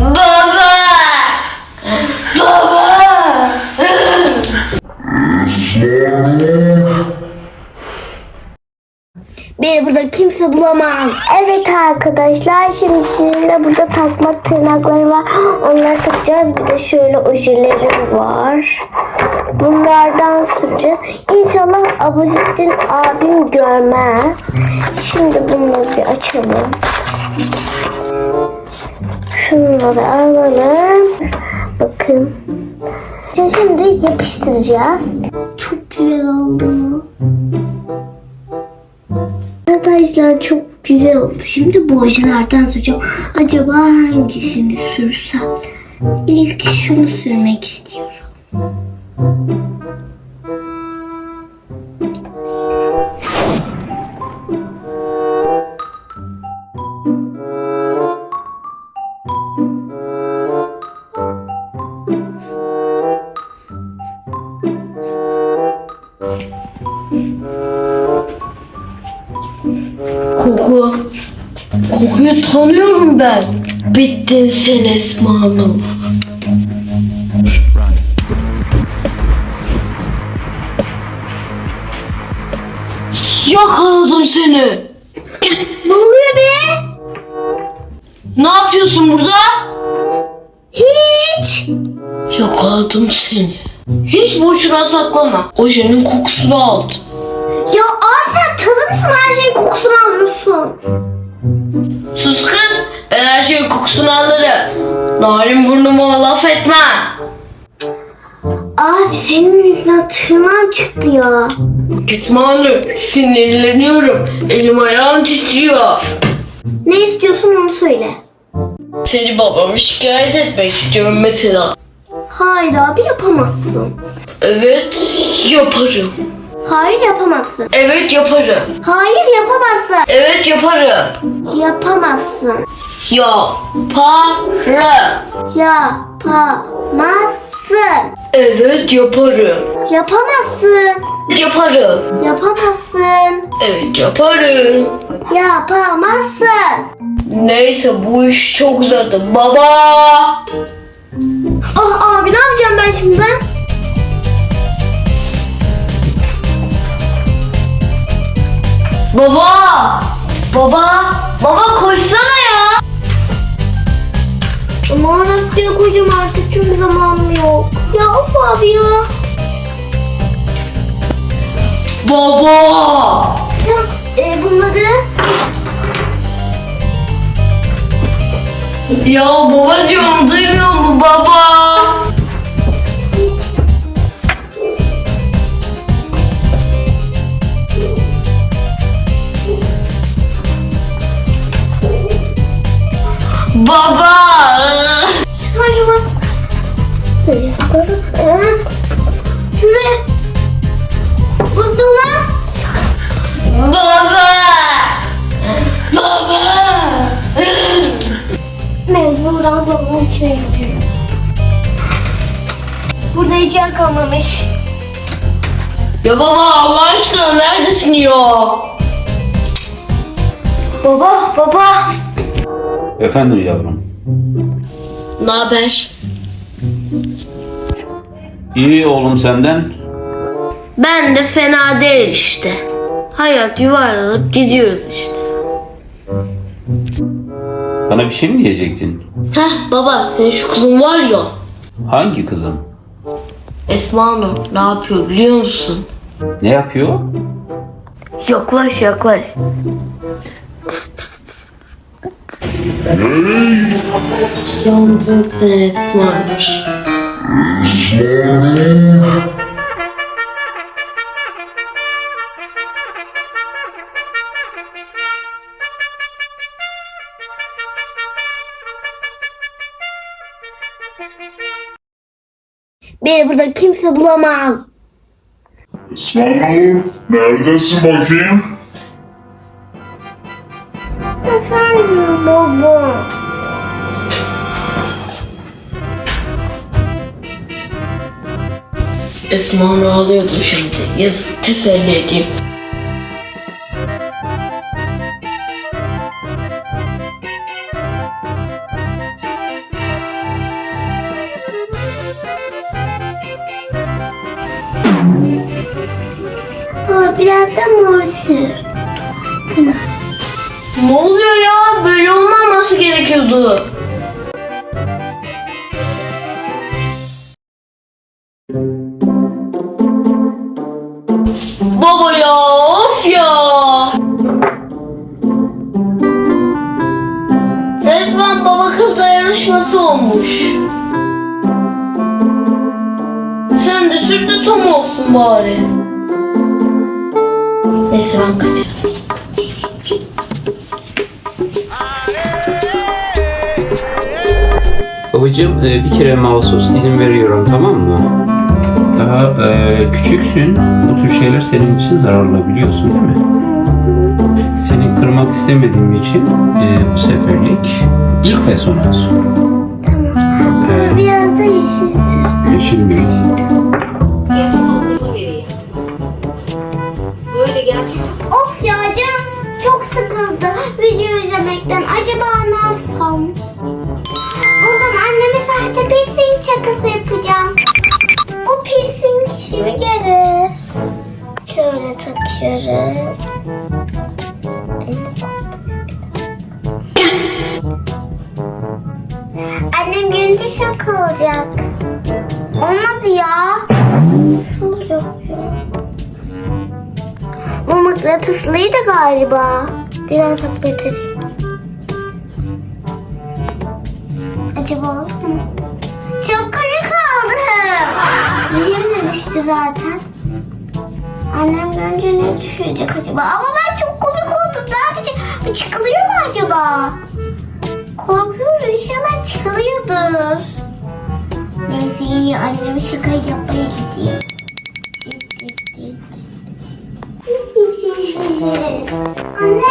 Baba! Baba! Beni burada kimse bulamaz. Evet arkadaşlar şimdi sizinle burada takma tırnakları var. Onları takacağız. Bir de şöyle ojelerim var. Bunlardan süreceğiz. İnşallah Abuzettin abim görmez. Şimdi bunları bir açalım. Şunları alalım. Bakın. Şimdi yapıştıracağız. Çok güzel oldu. Arkadaşlar çok güzel oldu. Şimdi bu ojelerden süreceğim. Acaba hangisini sürsem? İlk şunu sürmek istiyorum. Tanıyorum ben. Bittin sen Esma Hanım. Yakaladım seni. Ne oluyor be? Ne yapıyorsun burada? Hiç. Yakaladım seni. Hiç boşuna saklama. Ojenin kokusunu aldım. Ya abi sen tadı mısın her şeyin kokusunu alıyorsun? Alırım. Narin burnuma laf etme. Abi senin yüzünden tırnağım çıktı ya. Gitme hanım. Sinirleniyorum. Elim ayağım titriyor. Ne istiyorsun onu söyle. Seni babamı şikayet etmek istiyorum mesela. Hayır abi yapamazsın. Evet yaparım. Hayır yapamazsın. Evet yaparım. Hayır yapamazsın. Evet yaparım. Yapamazsın. Yaparım. Yapamazsın. Evet yaparım. Yapamazsın. Yaparım. Yapamazsın. Evet yaparım. Yapamazsın. Neyse bu iş çok uzadı. Baba. Ah abi ne yapacağım ben şimdi ben? Baba. Baba. Baba koşsana lastiğe koyacağım artık çünkü zamanım yok. Ya of abi ya. Baba. Ya e, bunları Ya baba diyorum duymuyor mu baba? Baba! Şuna. Şöyle sokalım. Şuraya. Buzdolabı. Baba! Baba! Mecburen dolabın içine gidiyorum. Burada hiç yer kalmamış. Ya baba Allah aşkına neredesin ya? Baba, baba. Efendim yavrum. Ne haber? İyi oğlum senden. Ben de fena değil işte. Hayat yuvarlanıp gidiyoruz işte. Bana bir şey mi diyecektin? Heh baba senin şu kızın var ya. Hangi kızım? Esma Hanım ne yapıyor biliyor musun? Ne yapıyor? Yaklaş yaklaş. Yandın sen Esma Hanım. Beni burada kimse bulamaz. İsmail neredesin bakayım? Efendim baba. Esma'nın ağlıyordu şimdi. Yaz teselli edeyim. Baba biraz da mor sür. Ne oldu? Gerekiyordu. Baba ya of ya. Resmen baba kız dayanışması olmuş. Sen de sür de tam olsun bari. Neyse ben kaçarım. Babacığım e, bir kere mahsus izin veriyorum tamam mı? Daha e, küçüksün. Bu tür şeyler senin için zararlı biliyorsun değil mi? Seni kırmak istemediğim için e, bu seferlik ilk ve son olsun. Ama biraz da yeşil sür. Yeşil mi? Takıyoruz. Annem görünce şaka olacak. Olmadı ya. Nasıl olacak ya? Bu mıknatıslıydı galiba. Biraz edeyim. Acaba oldu mu? Çok komik oldu. Dişim de düştü zaten. Annem görünce ne düşünecek acaba? Ama ben çok komik oldum. Ne yapacağım? Bu çıkılıyor mu acaba? Korkuyorum. İnşallah çıkılıyordur. Neyse iyi. Anneme şaka yapmaya gideyim. Anne,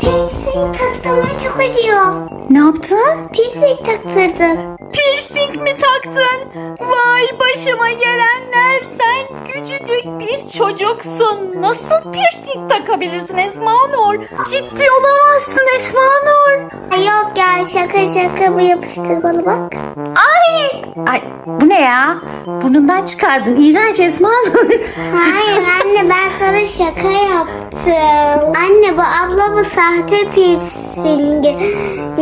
piercing taktığıma çok acıyor. Ne yaptın? Piercing taktırdım. Piercing mi taktın? Vay başıma gelenler sen küçücük bir çocuksun. Nasıl piercing takabilirsin Esma Nur? Ciddi olamazsın Esma Nur. Yok ya şaka şaka bu yapıştır bana bak. Ay! Ay bu ne ya? Burnundan çıkardın. İğrenç Esma Nur. Hayır anne ben sana şaka yaptım. Anne bu ablamın sahte piercingi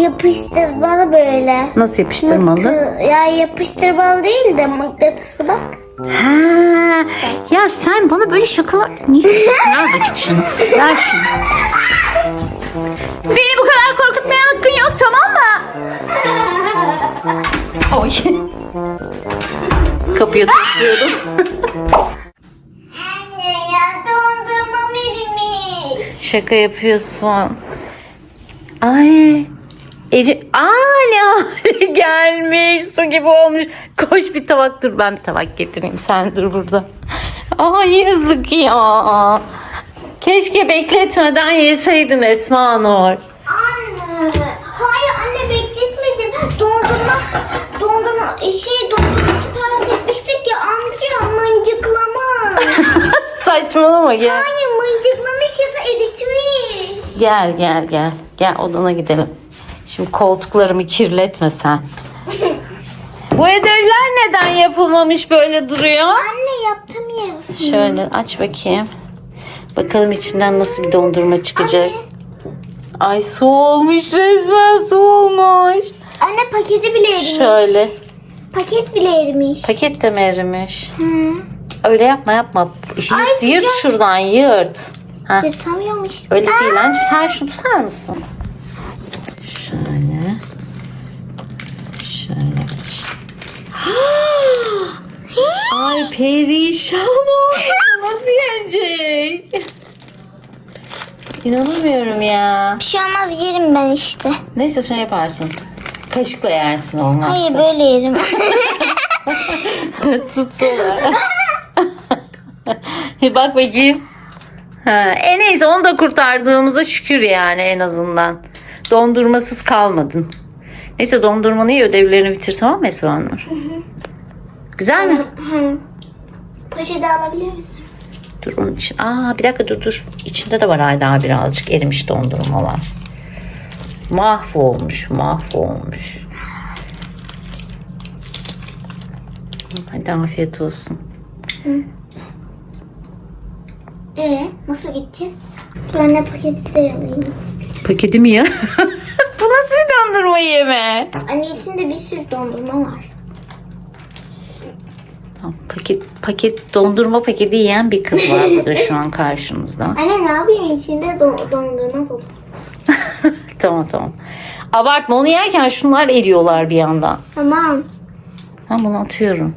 yapıştır bana böyle. Nasıl yapıştırmalı? Mıknatı- Ya yapıştırmalı değil de mıknatısı bak. Ha, ya sen bana böyle şakalar... Niye yapıyorsun? Ver bakayım şunu. Ver şunu. Beni bu kadar korkutmaya hakkın yok tamam mı? Oy. Kapıya taşıyordum. Anne ya dondurma erimiş. Şaka yapıyorsun. Ay. Eri... Aa ne hale gelmiş. Su gibi olmuş. Koş bir tabak dur. Ben bir tabak getireyim. Sen dur burada. Ay yazık ya. Keşke bekletmeden yeseydin Esma Nur. Anne. Hayır anne bekletmedim. Dondurma, dondurma, şey dondurma sipariş etmiştik ya amca mıncıklamış. Saçmalama gel. Hayır mıncıklamış ya da eritmiş. Gel gel gel. Gel odana gidelim. Şimdi koltuklarımı kirletme sen. Bu ödevler neden yapılmamış böyle duruyor? Anne yaptım yarısı. Şöyle aç bakayım. Bakalım içinden nasıl bir dondurma çıkacak. Ay su olmuş resmen su olmuş. Anne paketi bile erimiş. Şöyle. Paket bile erimiş. Paket de mi erimiş? Hı. Öyle yapma yapma. Yırt, Ay, yırt şuradan yırt. Ha, Yırtamıyormuş. öyle değil anneciğim. Sen şunu tutar mısın? Şöyle. Şöyle. Ay perişan oldu. Nasıl yenecek? İnanamıyorum ya. Bir şey olmaz yerim ben işte. Neyse şey yaparsın. Kaşıkla yersin olmazsa. Hayır böyle yerim. Tutsana. Bak bakayım. Ha, en neyse onu da kurtardığımıza şükür yani en azından. Dondurmasız kalmadın. Neyse dondurmanı iyi ödevlerini bitir tamam mı Esra Nur? Güzel mi? Poşeti alabilir misin? Dur onun için. Aa bir dakika dur dur. İçinde de var hala birazcık erimiş dondurmalar. Mahvolmuş mahvolmuş. Hadi afiyet olsun. Ee, nasıl gideceğiz? Dur anne paketi de alayım. Paketi mi ya? Bu nasıl bir dondurma yeme? Anne içinde bir sürü dondurma var. Tamam, paket paket dondurma paketi yiyen bir kız var burada şu an karşınızda. Anne ne yapayım içinde do- dondurma dolu. Tamam tamam. Abartma onu yerken şunlar eriyorlar bir yandan. Tamam. Ben bunu atıyorum.